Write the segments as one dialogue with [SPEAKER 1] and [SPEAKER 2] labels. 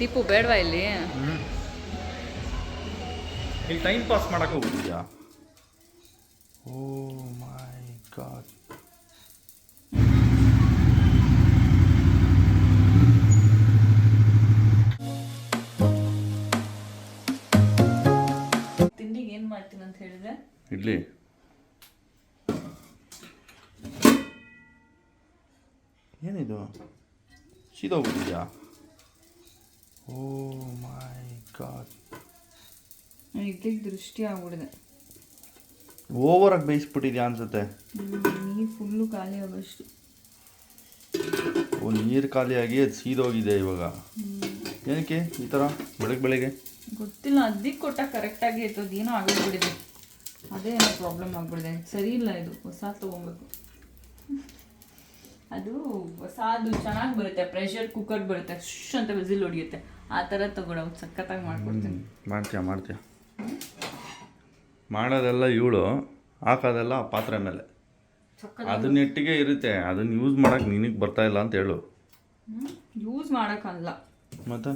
[SPEAKER 1] ದೀಪು ಬೇಡವಾ ಇಲ್ಲಿ?
[SPEAKER 2] ಇಲ್ಲಿ ಟೈಮ್ ಪಾಸ್ ಮಾಡಕ್ಕೆ ಹೋಗ್ತಿದ್ಯಾ ಓ ಮೈ ಗಾಡ್.
[SPEAKER 1] ತಿಂಡಿಗೆ ಏನು ಮಾಡ್ತೀನಿ ಅಂತ ಹೇಳಿದ್ರೆ
[SPEAKER 2] ಇಡ್ಲಿ. ಏನಿದು? ಸೀದೋಗ್ಬಿಟ್ಟಿದ್ಯಾ ಓ ಮೈ ಗಾಡ್
[SPEAKER 1] ಇದ್ದಕ್ಕೆ ದೃಷ್ಟಿ ಆಗ್ಬಿಡಿದೆ.
[SPEAKER 2] ಓವರಾಗಿ ಬೇಯಿಸ್ಬಿಟ್ಟಿದ್ಯಾ ಅನ್ಸುತ್ತೆ?
[SPEAKER 1] ನೀರು ಫುಲ್ಲು ಖಾಲಿ ಆಗೋಷ್ಟು.
[SPEAKER 2] ಓ ನೀರು ಖಾಲಿಯಾಗಿ ಅದು ಸೀದೋಗಿದೆ ಇವಾಗ. ಏನಕ್ಕೆ ಈ ಥರ ಬೆಳಗ್ಗೆ ಬೆಳಗ್ಗೆ?
[SPEAKER 1] ಗೊತ್ತಿಲ್ಲ ಅದಕ್ಕೆ ಕೊಟ್ಟ ಕರೆಕ್ಟಾಗಿ ಇತ್ತು ಅದೇನೋ ಆಗೋಗ್ಬಿಡಿದೆ ಅದೇ ಏನೋ ಪ್ರಾಬ್ಲಮ್ ಆಗ್ಬಿಡಿದೆ. ಸರಿ ಇಲ್ಲ ಇದು ಹೊಸ ತೊಗೊಬೇಕು. ಅದು ಹೊಸದು ಚೆನ್ನಾಗಿ ಬರುತ್ತೆ ಪ್ರೆಷರ್ ಕುಕ್ಕರ್ ಬರುತ್ತೆ ಶ್ ಅಂತ ವಿಸಿಲ್ ಹೊಡಿಯುತ್ತೆ. ಆ ಥರ ತಗೊಳ ಸಖತ್ತಾಗಿ ಮಾಡ್ಕೊಡ್ತೀನಿ.
[SPEAKER 2] ಮಾಡ್ತೀಯ ಮಾಡ್ತೀಯ? ಮಾಡೋದೆಲ್ಲ ಇವಳು ಹಾಕೋದೆಲ್ಲ ಆ ಪಾತ್ರೆ ಮೇಲೆ. ಅದನ್ನಿಟ್ಟಿಗೆ ನೆಟ್ಟಿಗೆ ಇರುತ್ತೆ ಅದನ್ನ ಯೂಸ್ ಮಾಡಕ್ಕೆ ನಿನಗೆ ಬರ್ತಾ ಇಲ್ಲ ಅಂತ ಹೇಳು.
[SPEAKER 1] ಯೂಸ್ ಮಾಡೋಕ್ಕಲ್ಲ.
[SPEAKER 2] ಮತ್ತೆ?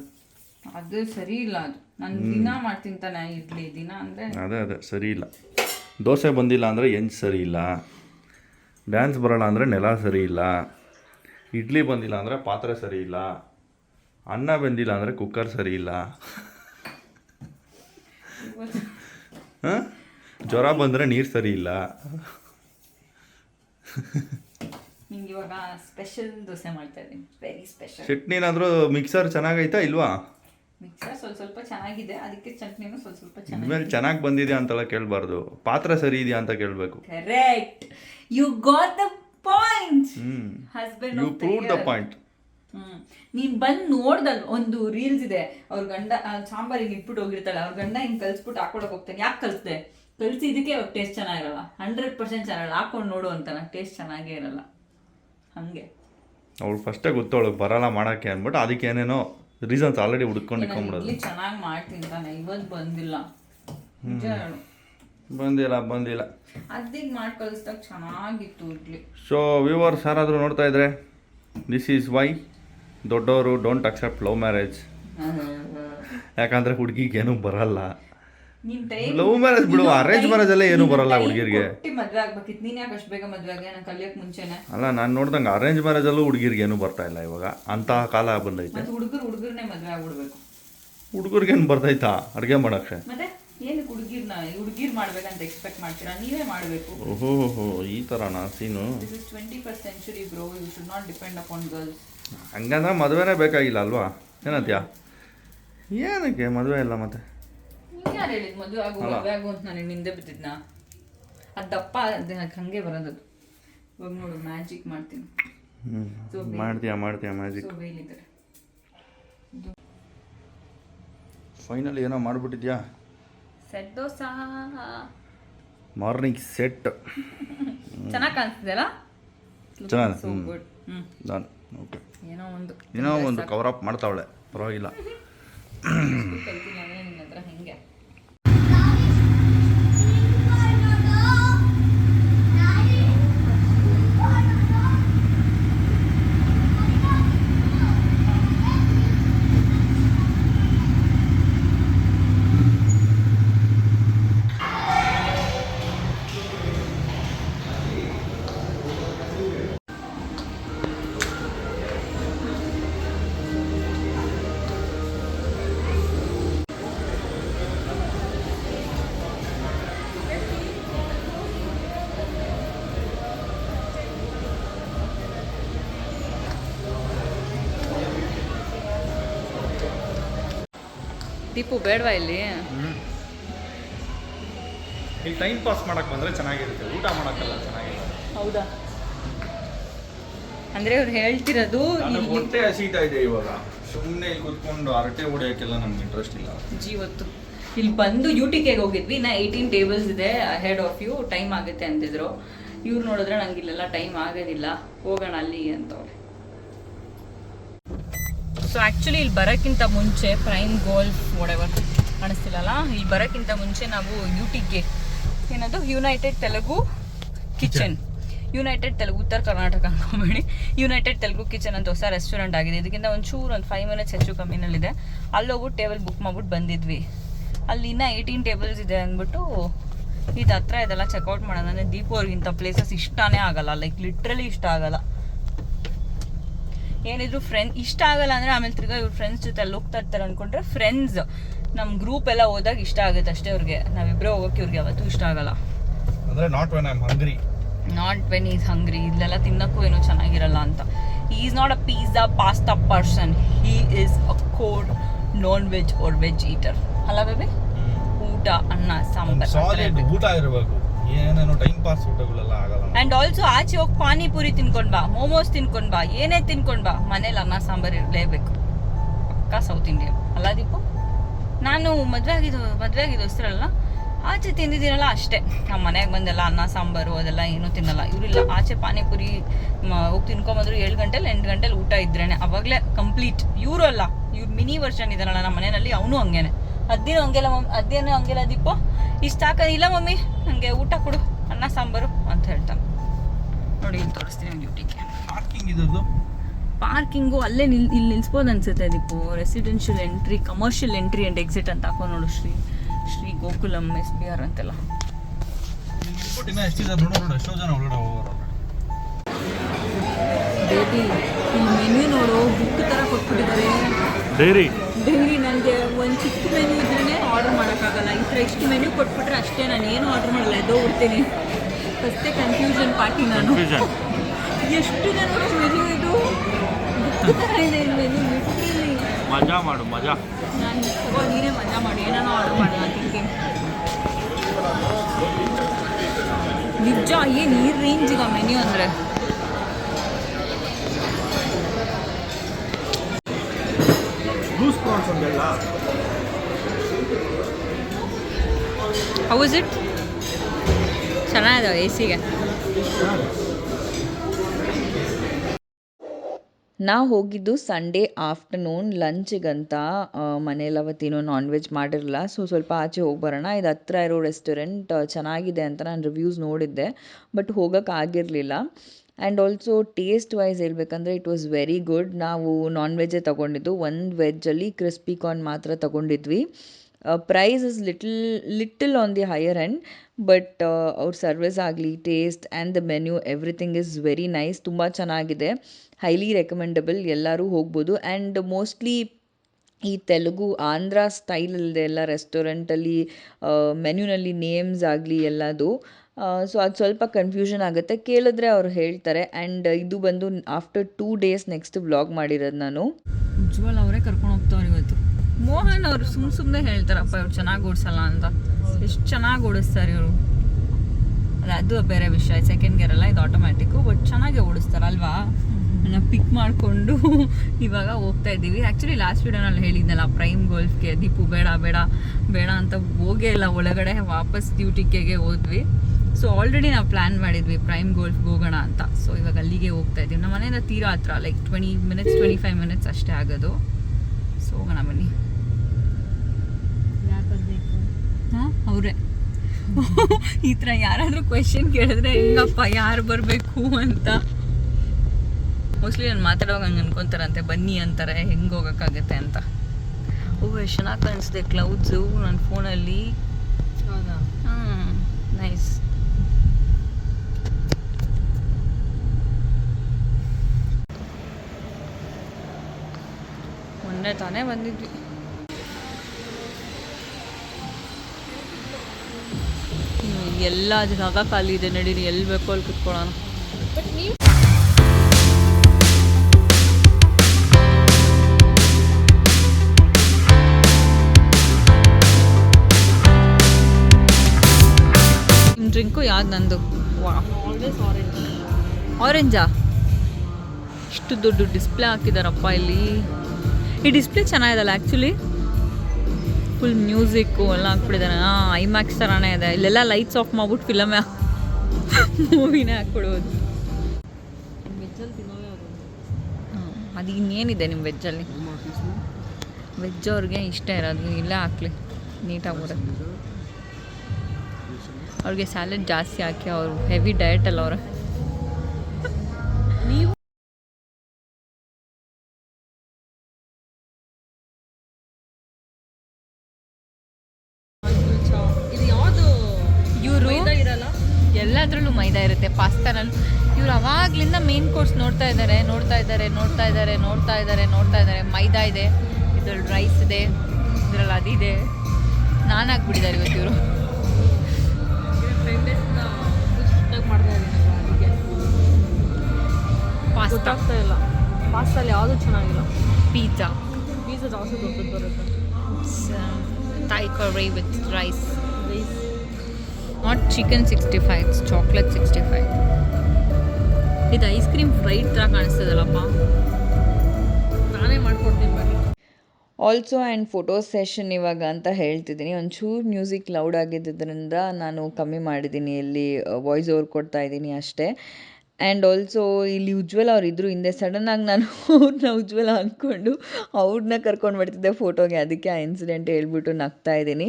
[SPEAKER 1] ಅದು ಸರಿ ಇಲ್ಲ ಅದು. ನಾನು ದಿನ ಮಾಡ್ತೀನಿ ತಾನೆ ಇಡ್ಲಿ ದಿನ ಅಂದರೆ
[SPEAKER 2] ಅದೇ ಅದೇ ಸರಿ ಇಲ್ಲ. ದೋಸೆ ಬಂದಿಲ್ಲ ಅಂದರೆ ಎಂಜ್ ಸರಿ ಇಲ್ಲ. ಡ್ಯಾನ್ಸ್ ಬರೋಲ್ಲ ಅಂದರೆ ನೆಲ ಸರಿ ಇಲ್ಲ. ಇಡ್ಲಿ ಬಂದಿಲ್ಲ ಅಂದರೆ ಪಾತ್ರೆ ಸರಿ ಇಲ್ಲ. ಅನ್ನ ಬೆಂದಿಲ್ಲ ಅಂದರೆ ಕುಕ್ಕರ್ ಸರಿ ಇಲ್ಲ. ಹಾಂ? ಜ್ವರ ಬಂದರೆ ನೀರು ಸರಿ ಇಲ್ಲ.
[SPEAKER 1] ಇವಾಗ ಸ್ಪೆಷಲ್ ದೋಸೆ ಮಾಡ್ತಾ ಇದ್ದೀನಿ. ವೆರಿ ಸ್ಪೆಷಲ್
[SPEAKER 2] ಚಟ್ನಿನಾದರೂ ಮಿಕ್ಸರ್ ಚೆನ್ನಾಗೈತಾ ಇಲ್ವಾ?
[SPEAKER 1] ಮಿಕ್ಸರ್ ಸ್ವಲ್ಪ ಸ್ವಲ್ಪ ಚೆನ್ನಾಗಿದೆ. ಅದಕ್ಕೆ ಚಟ್ನಿನೂ ಸ್ವಲ್ಪ ಸ್ವಲ್ಪ ಚೆನ್ನಾಗಿ
[SPEAKER 2] ಇನ್ಮೇಲೆ ಚೆನ್ನಾಗಿ ಬಂದಿದೆ ಅಂತೆಲ್ಲ ಕೇಳಬಾರ್ದು. ಪಾತ್ರೆ ಸರಿ ಇದೆಯಾ ಅಂತ ಕೇಳಬೇಕು.
[SPEAKER 1] Correct you got the point husband
[SPEAKER 2] you prove the point
[SPEAKER 1] hmm. ನೀನ್ ಬಂದ್ ನೋಡ್ದಲ್ ಒಂದು ರೀಲ್ಸ್ ಇದೆ. ಅವ್ರ ಗಂಡ ಸಾಂಬಾರ್ ಸಾಂಬಾರಿಗೆ ಇಟ್ಬಿಟ್ಟು ಹೋಗಿರ್ತಾಳೆ. ಅವ್ರ ಗಂಡ ಹಿಂಗ್ ಕಲ್ಸ್ಬಿಟ್ಟು ಹಾಕೊಳಕ್ ಹೋಗ್ತಾನೆ. ಯಾಕೆ ಕಲ್ಸ್ದೆ? ಕಲ್ಸಿ ಇದಕ್ಕೆ ಇವಾಗ ಟೇಸ್ಟ್ ಚೆನ್ನಾಗಿರಲ್ಲ. ಹಂಡ್ರೆಡ್ ಪರ್ಸೆಂಟ್ ಚೆನ್ನಾಗಿರಲ್ಲ. ಹಾಕೊಂಡು ನೋಡು ಅಂತಾನೆ ಟೇಸ್ಟ್ ಚೆನ್ನಾಗೇ ಇರಲ್ಲ. ಹಂಗೆ.
[SPEAKER 2] ಅವಳು ಫಸ್ಟೇ ಗೊತ್ತವಳಿಗೆ ಬರಲ್ಲ ಮಾಡೋಕ್ಕೆ ಅಂದ್ಬಿಟ್ಟು ಅದಕ್ಕೆ ಏನೇನೋ ರೀಸನ್ಸ್ ಆಲ್ರೆಡಿ ಹುಡ್ಕೊಂಡು
[SPEAKER 1] ಇಟ್ಕೊಂಡ್ಬಿಡೋದು ಚೆನ್ನಾಗಿ ಮಾಡ್ತೀನಿ ತಾನೆ. ಇವತ್ತು ಬಂದಿಲ್ಲ. ನಿಜ ಹೇಳು.
[SPEAKER 2] ಬಂದಿಲ್ಲ ಬಂದಿಲ್ಲ.
[SPEAKER 1] ಅದಕ್ಕೆ ಮಾಡಿ ಕಳಿಸ್ದಾಗ ಚೆನ್ನಾಗಿತ್ತು ಇಡ್ಲಿ.
[SPEAKER 2] ಸೊ ವ್ಯೂವರ್ಸ್ ಯಾರಾದರೂ ನೋಡ್ತಾ ಇದ್ರೆ ದಿಸ್ ಈಸ್ ವೈ ದೊಡ್ಡವರು ಡೋಂಟ್ ಅಕ್ಸೆಪ್ಟ್ ಲವ್ ಮ್ಯಾರೇಜ್ ಯಾಕಂದ್ರೆ ಹುಡುಗಿಗೆ ಏನೂ ಬರಲ್ಲ. ಲವ್ ಮ್ಯಾರೇಜ್ ಬಿಡು ಅರೇಂಜ್ ಮ್ಯಾರೇಜ್ ಅಲ್ಲೇ ಏನೂ ಬರಲ್ಲ ಹುಡುಗಿರಿಗೆ.
[SPEAKER 1] ಕೊಟ್ಟಿ ಮದ್ವೆ ಆಗ್ಬೇಕಿತ್ತು. ನೀನ್ ಯಾಕೆ ಅಷ್ಟು ಬೇಗ ಮದ್ವೆ ಆಗಿ ನಾನು ಕಲಿಯಕ್ ಮುಂಚೆನೆ.
[SPEAKER 2] ಅಲ್ಲ ನಾನು ನೋಡ್ದಂಗೆ ಅರೇಂಜ್ ಮ್ಯಾರೇಜ್ ಅಲ್ಲೂ ಹುಡುಗಿರಿಗೆ ಏನು ಬರ್ತಾ ಇಲ್ಲ ಇವಾಗ. ಅಂತಹ ಕಾಲ ಬಂದೈತೆ.
[SPEAKER 1] ಹುಡುಗರ್ಗೆ ಹುಡುಗರು ಹುಡುಗರನ್ನೇ ಮದ್ವೆ ಆಗ್ಬಿಡ್ಬೇಕು.
[SPEAKER 2] ಹುಡುಗರಿಗೇನು ಬರ್ತೈತಾ? ಅಡುಗೆ ಮಾಡೋಕ್ಕೆ.
[SPEAKER 1] ಮತ್ತೆ ಏನಕ್ಕೆ ಹುಡುಗಿರ್ನ ಹುಡುಗಿರ್ ಮಾಡ್ಬೇಕಂತ ಎಕ್ಸ್ಪೆಕ್ಟ್ ಮಾಡ್ತೀರಾ? ನೀವೇ ಮಾಡಬೇಕು.
[SPEAKER 2] ಓಹೋ ಈ ಥರನಾ scene?
[SPEAKER 1] This is twenty first century bro you should not depend upon girls
[SPEAKER 2] ಹಂಗಂದ್ರೆ ಮದುವೆನೇ ಬೇಕಾಗಿಲ್ಲ ಅಲ್ವಾ? ಏನಂತೀಯ? ಏನಕ್ಕೆ ಮದುವೆ ಇಲ್ಲ ಮತ್ತೆ?
[SPEAKER 1] ಯಾರು ಹೇಳಿದ್ ಮದುವೆ ಆಗು ಮದುವೆ ಆಗು ಅಂತ ನಾನು ಬಿದ್ದಿದ್ನ? ಅದು ದಪ್ಪ ಅದು ನಂಗ್ ಹಂಗೆ ಇವಾಗ ನೋಡು ಮ್ಯಾಜಿಕ್ ಮಾಡ್ತೀನಿ.
[SPEAKER 2] ಹ್ಞೂ ಮಾಡ್ತೀಯಾ ಮಾಡ್ತೀಯಾ ಮ್ಯಾಜಿಕ್
[SPEAKER 1] ಸೊ ಬೇಲಿದ್ದಾರೆ
[SPEAKER 2] ಫೈನಲ್ ಏನೋ ಮಾಡಿಬಿಟ್ಟಿದ್ಯಾ?
[SPEAKER 1] ಸೆಟ್ ದೋಸಾ.
[SPEAKER 2] ಮಾರ್ನಿಂಗ್ ಸೆಟ್
[SPEAKER 1] ಚೆನ್ನಾಗಿ ಕಾಣಿಸ್ತಿದೆಯಲ್ಲ?
[SPEAKER 2] ಚೆನ್ನಾಗಿದೆ,
[SPEAKER 1] ಸೊ
[SPEAKER 2] ಹ್ಮ್.
[SPEAKER 1] ಗುಡ್ ಹ್ಞೂ ಏನೋ ಒಂದು
[SPEAKER 2] ಏನೋ ಒಂದು ಕವರ್ ಅಪ್ ಮಾಡ್ತಾವಳೆ. ಪರವಾಗಿಲ್ಲ.
[SPEAKER 1] ದೀಪು ಬೇಡವಾ ಇಲ್ಲಿ?
[SPEAKER 2] ಇಲ್ಲಿ ಟೈಮ್ ಪಾಸ್ ಮಾಡಕ್ ಬಂದ್ರೆ ಚೆನ್ನಾಗಿರುತ್ತೆ ಊಟ ಮಾಡಕ್ಕೆಲ್ಲ ಚೆನ್ನಾಗಿಲ್ಲ
[SPEAKER 1] ಹೌದಾ? ಅಂದ್ರೆ ಅವ್ರು ಹೇಳ್ತಿರೋದು
[SPEAKER 2] ನನಗೆ ಹೊಟ್ಟೆ ಹಸೀತಾ ಇದೆ ಇವಾಗ. ಸುಮ್ಮನೆ ಇಲ್ಲಿ ಕೂತ್ಕೊಂಡು ಹರಟೆ ಹೊಡೆಯಕ್ಕೆಲ್ಲ ನಮ್ಗೆ ಇಂಟ್ರೆಸ್ಟ್ ಇಲ್ಲ.
[SPEAKER 1] ಜೀವತ್ತು ಇಲ್ಲಿ ಬಂದು ಯು ಟಿ ಕೆಗೆ ಹೋಗಿದ್ವಿ ನಾ ಏಯ್ಟೀನ್ ಟೇಬಲ್ಸ್ ಇದೆ ಹೆಡ್ ಆಫ್ ಯು ಟೈಮ್ ಆಗುತ್ತೆ ಅಂತಿದ್ರು ಇವ್ರು ನೋಡಿದ್ರೆ ನಂಗೆ ಇಲ್ಲೆಲ್ಲ ಟೈಮ್ ಆಗೋದಿಲ್ಲ. ಹೋಗೋಣ ಅಲ್ಲಿ ಅಂತವ್ರೆ. ಸೊ ಆ್ಯಕ್ಚುಲಿ ಇಲ್ಲಿ ಬರೋಕ್ಕಿಂತ ಮುಂಚೆ ಪ್ರೈಮ್ ಗೋಲ್ಫ್ ಒಡೆವರ್ ಕಾಣಿಸ್ತಿಲ್ಲಲ್ಲ ಇಲ್ಲಿ ಬರೋಕ್ಕಿಂತ ಮುಂಚೆ ನಾವು ಯೂಟಿಗೆ ಏನದು? United Telugu kitchen United Telugu Uttara Karnataka ಅನ್ಕೊಂಬೇಡಿ United Telugu kitchen ಅಂತ ಹೊಸ ರೆಸ್ಟೋರೆಂಟ್ ಆಗಿದೆ. ಇದಕ್ಕಿಂತ ಒಂಚೂರು ಒಂದು ಫೈವ್ ಮಿನಿಟ್ಸ್ ಹೆಚ್ಚು ಕಮ್ಮಿನಲ್ಲಿದೆ. ಅಲ್ಲಿ ಹೋಗ್ಬಿಟ್ಟು ಟೇಬಲ್ ಬುಕ್ ಮಾಡ್ಬಿಟ್ಟು ಬಂದಿದ್ವಿ. ಅಲ್ಲಿ ಇನ್ನೂ ಏಯ್ಟೀನ್ ಟೇಬಲ್ಸ್ ಇದೆ ಅಂದ್ಬಿಟ್ಟು ಇದು ಹತ್ರ ಇದೆಲ್ಲ ಚೆಕ್ಔಟ್ ಮಾಡೋಣ. ಅಂದರೆ ದೀಪು ಪ್ಲೇಸಸ್ ಇಷ್ಟನೇ ಆಗಲ್ಲ. ಲೈಕ್ ಲಿಟ್ರಲಿ ಇಷ್ಟ ಆಗಲ್ಲ. ಏನಿದ್ರು ಫ್ರೆಂಡ್ ಇಷ್ಟ ಆಗಲ್ಲ ಅಂದ್ರೆ ಆಮೇಲೆ ತಿರ್ಗಾ ಇವ್ರು ಫ್ರೆಂಡ್ಸ್ ಜೊತೆ ಅಲ್ಲಿ ಹೋಗ್ತಾ ಇರ್ತಾರೆ ಅನ್ಕೊಂಡ್ರೆ ಫ್ರೆಂಡ್ಸ್ ನಮ್ಮ ಗ್ರೂಪ್ ಎಲ್ಲ ಹೋದಾಗ ಇಷ್ಟ ಆಗುತ್ತೆ ಅಷ್ಟೇ ಅವ್ರಿಗೆ. ನಾವಿಬ್ಬರೇ ಹೋಗೋಕೆ ಇವ್ರಿಗೆ ಯಾವತ್ತೂ ಇಷ್ಟ ಆಗಲ್ಲ.
[SPEAKER 2] ಅಂದರೆ not when I am hungry
[SPEAKER 1] not when is hungry ಇಲ್ಲೆಲ್ಲ ತಿನ್ನಕ್ಕೂ ಏನೋ ಚೆನ್ನಾಗಿರಲ್ಲ ಅಂತ. Is not a pizza pasta person he is a code non veg or veg eater ಅಲ್ಲ ಬೇಬಿ ಊಟ ಅನ್ನ ಸಾಂಬಾರ್
[SPEAKER 2] ಊಟ ಇರಬೇಕು
[SPEAKER 1] ಅಂಡ್ ಆಲ್ಸೋ ಆಚೆ ಹೋಗಿ ಪಾನಿಪುರಿ ತಿನ್ಕೊಂಡ್ ಬಾ ಮೋಮೋಸ್ ತಿನ್ಕೊಂಡ್ ಬಾ, ಏನೇ ತಿನ್ಕೊಂಡ್ ಬಾ, ಮನೇಲಿ ಅನ್ನ, ಸಾಂಬಾರ್ ಇರಲೇಬೇಕು. ಅಕ್ಕ ಸೌತ್ ಇಂಡಿಯನ್ ಅಲ್ಲ ದೀಪು? ನಾನು ಮದ್ವೆ ಆಗಿದ್ದು ಮದ್ವೆ ಆಗಿದ್ದು ಹೊಸ್ರಲ್ಲ ಆಚೆ ತಿಂದಿದ್ದೀನಲ್ಲ ಅಷ್ಟೇ. ನಮ್ಮ ಮನೆಗೆ ಬಂದೆಲ್ಲ ಅನ್ನ, ಸಾಂಬಾರು, ಅದೆಲ್ಲ ಏನೂ ತಿನ್ನಲ್ಲ. ಇವರಿಲ್ಲ, ಆಚೆ ಪಾನಿಪುರಿ ಹೋಗಿ ತಿನ್ಕೊಂಬಂದ್ರು ಏಳು ಗಂಟೆಲಿ, ಎಂಟು ಗಂಟೆಲಿ ಊಟ ಇದ್ರೇನೆ. ಅವಾಗಲೇ ಕಂಪ್ಲೀಟ್ ಇವರು ಅಲ್ಲ, ಇವ್ರು ಮಿನಿ ವರ್ಷನ್ ಇದ್ದಾನಲ್ಲ ನಮ್ಮ ಮನೆಯಲ್ಲಿ ಅವನು ಹಂಗೇನೆ. ಅದೇನು ಹಂಗೆಲ್ಲ ಮಮ್ಮಿ ಅದೇನು ಹಂಗೆಲ್ಲ ದೀಪ ಇಷ್ಟ ಇಲ್ಲ ಮಮ್ಮಿ ನನಗೆ ಊಟ ಕೊಡು ಅನ್ನ ಸಾಂಬಾರು ಅಂತ ಹೇಳ್ತಾನೆ. ನೋಡಿ ಇಲ್ಲಿ ತೋರಿಸ್ತೀನಿ ಡ್ಯೂಟಿಗೆ
[SPEAKER 2] ಪಾರ್ಕಿಂಗ್ ಇದ್ದದ್ದು
[SPEAKER 1] ಪಾರ್ಕಿಂಗು ಅಲ್ಲೇ ನಿಲ್ ಇಲ್ಲಿ ನಿಲ್ಸ್ಬೋದು ಅನ್ಸುತ್ತೆ Deepu. Residential entry commercial entry and exit ಅಂತ ಹಾಕೋ ನೋಡು Shri Shri Gokulam S B R ಅಂತೆಲ್ಲ. ಬೇಬಿ ಇಲ್ಲಿ ಮೆನ್ಯೂ ನೋಡು ಬುಕ್ ಥರ ಕೊಟ್ಬಿಟ್ಟಿದ್ದಾರೆ.
[SPEAKER 2] ಡೈರಿ?
[SPEAKER 1] ಡೈರಿ ನನಗೆ ಒಂದು ಚಿಕ್ಕ ಮೆನ್ಯೂ ಇದ್ರೇ ಆರ್ಡರ್ ಮಾಡೋಕ್ಕಾಗಲ್ಲ. ಈ ಥರ ಇಷ್ಟು ಮೆನ್ಯೂ ಕೊಟ್ಬಿಟ್ರೆ ಅಷ್ಟೇ ನಾನು ಏನು ಆರ್ಡರ್ ಮಾಡಲ್ಲ ಎದೋ ಹೋಗ್ತೀನಿ. ಫಸ್ಟೇ ಕನ್ಫ್ಯೂಷನ್ ಪಾರ್ಟಿ ನಾನು.
[SPEAKER 2] ಎಷ್ಟು
[SPEAKER 1] ಜನ ನೋಡು ಮೆನ್ಯೂ ಇದು? ಲಿಟ್ರಲಿ.
[SPEAKER 2] ಮಜಾ ಮಾಡು ಮಜಾ.
[SPEAKER 1] ನಾನು ನೀನೇ ಮಜಾ ಮಾಡಿ ಏನಾನ ಆರ್ಡರ್ ಮಾಡೋಣ ಥಿಂಕಿಂಗ್ ನಿಜ ಏನು ಈ ರೇಂಜಿಗ ಮೆನ್ಯೂ ಅಂದರೆ? ಹೌ ಇಸ್ ಇಟ್ ಚೆನ್ನಾಗಿದಾವೆ ಎ ಸಿಗೆ ನಾವು ಹೋಗಿದ್ದು ಸಂಡೇ ಆಫ್ಟರ್ನೂನ್ ಲಂಚ್ಗಂತ ಮನೇಲಿ ಅವತ್ತೇನೋ ನಾನ್ ವೆಜ್ ಮಾಡಿರಲಿಲ್ಲ. ಸೊ ಸ್ವಲ್ಪ ಆಚೆ ಹೋಗಿ ಬರೋಣ. ಇದು ಹತ್ರ ಇರೋ ರೆಸ್ಟೋರೆಂಟ್ ಚೆನ್ನಾಗಿದೆ ಅಂತ ನಾನು ರಿವ್ಯೂಸ್ ನೋಡಿದ್ದೆ. ಬಟ್ ಹೋಗೋಕ್ಕಾಗಿರಲಿಲ್ಲ ಆ್ಯಂಡ್ ಆಲ್ಸೋ ಟೇಸ್ಟ್ ವೈಸ್ ಹೇಳ್ಬೇಕಂದ್ರೆ ಇಟ್ ವಾಸ್ ವೆರಿ ಗುಡ್ ನಾವು ನಾನ್ ವೆಜ್ಜೇ ತೊಗೊಂಡಿದ್ದು ಒಂದು ವೆಜ್ಜಲ್ಲಿ ಕ್ರಿಸ್ಪಿ ಕಾರ್ನ್ ಮಾತ್ರ ತೊಗೊಂಡಿದ್ವಿ. Price is little little on the higher end but ಅವ್ರ ಸರ್ವಿಸ್ ಆಗಲಿ taste and the menu everything is very nice ತುಂಬ ಚೆನ್ನಾಗಿದೆ. ಹೈಲಿ ರೆಕಮೆಂಡಬಲ್ ಎಲ್ಲರೂ ಹೋಗ್ಬೋದು. ಆ್ಯಂಡ್ ಮೋಸ್ಟ್ಲಿ ಈ ತೆಲುಗು, ಆಂಧ್ರ ಸ್ಟೈಲಲ್ಲಿದೆ ಎಲ್ಲ ರೆಸ್ಟೋರೆಂಟಲ್ಲಿ ಮೆನ್ಯೂನಲ್ಲಿ ನೇಮ್ಸ್ ಆಗಲಿ ಎಲ್ಲದು ಸೊ ಅದು ಸ್ವಲ್ಪ ಕನ್ಫ್ಯೂಷನ್ ಆಗುತ್ತೆ. ಕೇಳಿದ್ರೆ ಅವ್ರು ಹೇಳ್ತಾರೆ. ಆ್ಯಂಡ್ ಇದು ಬಂದು after two days next vlog ಮಾಡಿರೋದು ನಾನು. ಉಜ್ವಲ್ ಅವರೇ ಕರ್ಕೊಂಡು ಹೋಗ್ತವ್ರು ಇವತ್ತು. ಮೋಹನ್ ಅವರು ಸುಮ್ಮ ಸುಮ್ಮನೆ ಹೇಳ್ತಾರಪ್ಪ, ಇವ್ರು ಚೆನ್ನಾಗಿ ಓಡಿಸಲ್ಲ ಅಂತ. ಎಷ್ಟು ಚೆನ್ನಾಗಿ ಓಡಿಸ್ತಾರೆ ಇವರು. ಅದು ಬೇರೆ ವಿಷಯ. ಸೆಕೆಂಡ್ ಗೇರ್ ಅಲ್ಲ ಇದು ಆಟೋಮ್ಯಾಟಿಕ್ಕು ಬಟ್ ಚೆನ್ನಾಗಿ ಓಡಿಸ್ತಾರಲ್ವಾ ನಾವು ಪಿಕ್ ಮಾಡಿಕೊಂಡು ಇವಾಗ ಹೋಗ್ತಾ ಇದ್ದೀವಿ. ಆ್ಯಕ್ಚುಲಿ ಲಾಸ್ಟ್ ವಿಡಿಯೋನಲ್ಲಿ ಹೇಳಿದ್ನಲ್ಲ ಪ್ರೈಮ್ ಗೋಲ್ಫ್ಗೆ ದೀಪು, ಬೇಡ ಬೇಡ ಬೇಡ ಅಂತ ಹೋಗೇ ಇಲ್ಲ. ಒಳಗಡೆ ವಾಪಸ್ ಡ್ಯೂಟಿಗೆ ಹೋದ್ವಿ. ಸೊ ಆಲ್ರೆಡಿ ನಾವು ಪ್ಲ್ಯಾನ್ ಮಾಡಿದ್ವಿ ಪ್ರೈಮ್ ಗೋಲ್ಫ್ ಹೋಗೋಣ ಅಂತ. ಸೊ ಇವಾಗ ಅಲ್ಲಿಗೆ ಹೋಗ್ತಾ ಇದ್ದೀವಿ. ನಮ್ಮ ಮನೆಯಿಂದ ತೀರಾ ಹತ್ರ like twenty minutes twenty five minutes ಅಷ್ಟೇ ಆಗೋದು. ಸೊ ಹೋಗೋಣ ಬನ್ನಿ. ಹಾಂ ಅವರೇ. ಈ ಥರ ಯಾರಾದರೂ ಕ್ವೆಶನ್ ಕೇಳಿದ್ರೆ ಹೆಂಗಪ್ಪ ಯಾರು ಬರಬೇಕು ಅಂತ. ಮೋಸ್ಟ್ಲಿ ನಾನು ಮಾತಾಡುವಾಗ ಹಂಗೆ ಅನ್ಕೊಂತಾರಂತೆ ಬನ್ನಿ ಅಂತಾರೆ ಹೆಂಗೆ ಹೋಗೋಕ್ಕಾಗತ್ತೆ ಅಂತ. ಓ ಎಷ್ಟು ಚೆನ್ನಾಗಿ ಕಾಣಿಸ್ದೆ ಕ್ಲೌಡ್ಸು ನನ್ನ ಫೋನಲ್ಲಿ ಹಾಂ ನೈಸ್ ಮೊನ್ನೆ ತಾನೇ ಬಂದಿದ್ವಿ. ಎಲ್ಲ ಜಾಗ ಖಾಲಿ ಇದೆ ನಡೀರಿ ಎಲ್ಲಿ ಬೇಕೋ ಅಲ್ಲಿ ಕುತ್ಕೊಳ್ಳೋಣ. ಡ್ರಿಂಕು ಯಾವ್ದು ನಂದು? ಆರೆಂಜಾ ಇಷ್ಟು ದೊಡ್ಡ ಡಿಸ್ಪ್ಲೇ ಹಾಕಿದಾರಪ್ಪ ಇಲ್ಲಿ. ಈ ಡಿಸ್ಪ್ಲೇ ಚೆನ್ನಾಗಿದಲ್ಲ ಆ್ಯಕ್ಚುಲಿ ಫುಲ್ ಮ್ಯೂಸಿಕ್ಕು ಎಲ್ಲ ಹಾಕ್ಬಿಟ್ಟಿದ್ದಾನೆ ಹಾಂ ಐಮ್ಯಾಕ್ಸ್ ಥರನೇ ಇದೆ. ಇಲ್ಲೆಲ್ಲ ಲೈಟ್ಸ್ ಆಫ್ ಮಾಡ್ಬಿಟ್ಟು ಫಿಲಮೇ ಮೂವಿನೇ ಹಾಕ್ಬಿಡ್ಬೋದು ಅದು ಇನ್ನೇನಿದೆ ನಿಮ್ಮ ವೆಜ್ಜಲ್ಲಿ ವೆಜ್ ಅವ್ರಿಗೆ ಇಷ್ಟ ಇರೋದು ಇಲ್ಲೇ ಹಾಕ್ಲಿ. ನೀಟಾಗಿ ಬರುತ್ತೆ ಅವ್ರಿಗೆ ಸ್ಯಾಲೆಡ್ ಜಾಸ್ತಿ ಹಾಕಿ ಅವರು ಹೆವಿ ಡಯಟ್ ಅಲ್ಲ ಅವ್ರು. ಎಲ್ಲದರಲ್ಲೂ ಮೈದಾ ಇರುತ್ತೆ ಪಾಸ್ತಾನಲ್ಲಿ ಇವ್ರು ಅವಾಗ್ಲಿಂದ ಮೇನ್ ಕೋರ್ಸ್ ನೋಡ್ತಾ ಇದ್ದಾರೆ ನೋಡ್ತಾ ಇದ್ದಾರೆ ನೋಡ್ತಾ ಇದ್ದಾರೆ ನೋಡ್ತಾ ಇದ್ದಾರೆ ನೋಡ್ತಾ ಇದ್ದಾರೆ ಮೈದಾ ಇದೆ ಇದ್ರಲ್ಲಿ ರೈಸ್ ಇದೆ ಇದರಲ್ಲಿ ಅದಿದೆ ನಾನಾಗ್ಬಿಟ್ಟಿದ್ದಾರೆ ಇವತ್ತು ಇವರು. ಪಾಸ್ತಾ
[SPEAKER 3] ಇಲ್ಲ. ಪಾಸ್ತಾಲ್ಲಿ ಯಾವುದು ಚೆನ್ನಾಗಿಲ್ಲ.
[SPEAKER 1] ಪಿಜ್ಜಾ
[SPEAKER 3] ಪಿಜ್ಜಾ ಜಾಸ್ತಿ ದೊಡ್ಡದು ಬರುತ್ತೆ.
[SPEAKER 1] Thai curry with rice
[SPEAKER 3] rice
[SPEAKER 1] not chicken sixty five it's chocolate sixty five ಇದು ಐಸ್ ಕ್ರೀಮ್ ಫ್ರೈಡ್ ಥರ ಕಾಣಿಸ್ತದಲ್ಲಪ್ಪ.
[SPEAKER 3] ನಾನೇ ಮಾಡ್ಕೊಡ್ತೀನಿ ಬನ್ನಿ
[SPEAKER 4] ಆಲ್ಸೋ ಆ್ಯಂಡ್ ಫೋಟೋ ಸೆಷನ್ ಇವಾಗ ಅಂತ ಹೇಳ್ತಿದ್ದೀನಿ. ಒಂಚೂರು ಮ್ಯೂಸಿಕ್ ಲೌಡ್ ಆಗಿದ್ದರಿಂದ ನಾನು ಕಮ್ಮಿ ಮಾಡಿದ್ದೀನಿ. ಇಲ್ಲಿ ವಾಯ್ಸ್ ಓವರ್ ಕೊಡ್ತಾ ಇದ್ದೀನಿ ಅಷ್ಟೇ. ಆ್ಯಂಡ್ ಆಲ್ಸೋ ಇಲ್ಲಿ ಉಜ್ವಲ ಅವ್ರು ಇದ್ದರು ಹಿಂದೆ ಸಡನ್ನಾಗಿ ನಾನು ಅವ್ರನ್ನ ಉಜ್ವಲ ಅಂದ್ಕೊಂಡು ಅವ್ರನ್ನ ಕರ್ಕೊಂಡು ಬರ್ತಿದ್ದೆ ಫೋಟೋಗೆ ಅದಕ್ಕೆ ಆ ಇನ್ಸಿಡೆಂಟ್ ಹೇಳ್ಬಿಟ್ಟು ನಗ್ತಾ ಇದ್ದೀನಿ.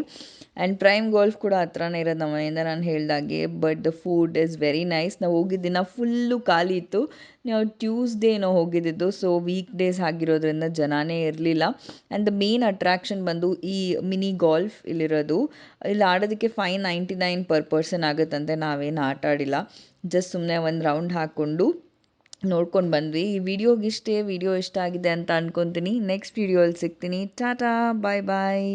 [SPEAKER 4] ಆ್ಯಂಡ್ ಪ್ರೈಮ್ ಗೋಲ್ಫ್ ಕೂಡ ಹತ್ರನೇ ಇರೋದು ನಮ್ಮ ಮನೆಯಿಂದ ನಾನು ಹೇಳ್ದಾಗೆ but the food is very nice ನಾವು ಹೋಗಿದ್ದಿನ ಫುಲ್ಲು ಖಾಲಿ ಇತ್ತು. ನಾವು ಟ್ಯೂಸ್ಡೇ ಏನೋ ಹೋಗಿದ್ದಿದ್ದು. ಸೊ ವೀಕ್ ಡೇಸ್ ಆಗಿರೋದ್ರಿಂದ ಜನಾನೇ ಇರಲಿಲ್ಲ. ಆ್ಯಂಡ್ ದ ಮೇನ್ ಅಟ್ರಾಕ್ಷನ್ ಬಂದು ಈ ಮಿನಿ ಗಾಲ್ಫ್ ಇಲ್ಲಿರೋದು. ಇಲ್ಲಿ ಆಡೋದಕ್ಕೆ five ninety nine per person ಆಗುತ್ತಂತೆ. ನಾವೇನು ಆಟ ಆಡಿಲ್ಲ. ಜಸ್ಟ್ ಸುಮ್ಮನೆ ಒಂದು ರೌಂಡ್ ಹಾಕ್ಕೊಂಡು ನೋಡ್ಕೊಂಡು ಬಂದ್ವಿ. ಈ ವಿಡಿಯೋಗಿಷ್ಟೇ ವಿಡಿಯೋ ಇಷ್ಟ ಆಗಿದೆ ಅಂತ ಅಂದ್ಕೊತೀನಿ ನೆಕ್ಸ್ಟ್ ವಿಡಿಯೋಲಿ ಸಿಗ್ತೀನಿ. ಟಾಟಾ ಬಾಯ್ ಬಾಯ್